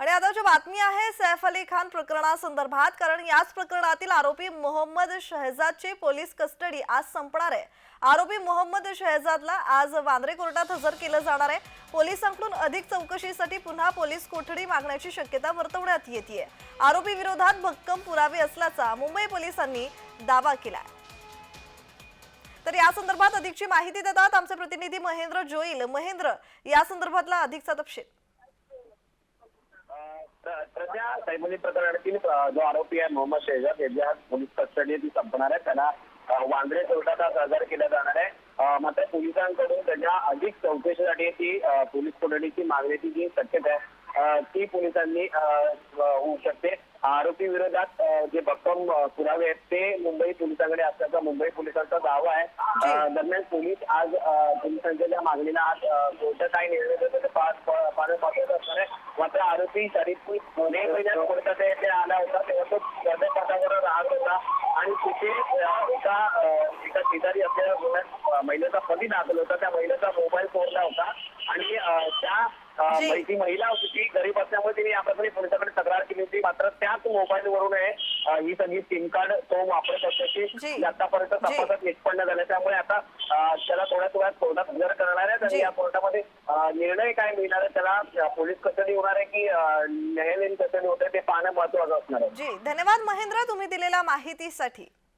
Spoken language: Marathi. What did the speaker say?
आणि आता जी बातमी आहे सैफ अली खान प्रकरणासंदर्भात कारण याच प्रकरणातील आरोपी मोहम्मद शहजादची पोलीस कस्टडी आज संपणार आहे. आरोपी मोहम्मद शहजादला आज वांद्रे कोर्टात हजर केलं जाणार आहे. पोलिसांकडून अधिक चौकशीसाठी पुन्हा पोलीस कोठडी मागण्याची शक्यता वर्तवण्यात येते आरोपी विरोधात भक्कम पुरावे असल्याचा मुंबई पोलिसांनी दावा केला तर या संदर्भात अधिकची माहिती देतात आमचे प्रतिनिधी महेंद्र जोईल. महेंद्र या संदर्भातला अधिकचा तपशील. तर- प्रकरणातील जो आरोपी आहे मोहम्मद शेजाद याच्या पोलीस कस्टडी संपणार आहे त्यांना वांद्रे कोर्टात आज हजर केला जाणार आहे मात्र पोलिसांकडून त्यांना अधिक चौकशीसाठी ती पोलीस कोठडीची मागण्याची जी शक्यता आहे ती पोलिसांनी होऊ शकते आरोपी विरोधात जे भक्कम पुरावे आहेत ते मुंबई पोलिसांकडे असल्याचा मुंबई पोलिसांचा दावा आहे. दरम्यान पोलीस आज पोलिसांच्या मागणीला आज अ, कोर्ट काय निर्णय देतो ते पाच पाच पाठवत असणार आहे. मात्र आरोपी शरीफ मे महिन्यात कोर्टात ते आला होता तेव्हा तो गर्भपातावर राहत होता. आणि तिथे एका एका शेजारी असलेल्या महिलेचा पती दाखल होता. त्या महिलेचा मोबाईल चोरला होता. आणि त्या ती महिला होती ती गरीब असल्यामुळे तिने या प्रकारे पोलिसांकडे तक्रार केली होती मात्र त्याच मोबाईल वरून ही सगळी सिम कार्ड तो वापरत. असल्याची आतापर्यंत जी. तपासात निष्पन्न झालं त्यामुळे आता त्याला थोड्याच वेळात कोर्टात हजर करणार आहेत. आणि या कोर्टामध्ये निर्णय काय मिळणार आहे त्याला पोलीस कस्टडी होणार आहे की न्यायालयीन कस्टडी होते ते पाहणं महत्वाचं असणार आहे धन्यवाद महेंद्र तुम्ही दिलेल्या माहितीसाठी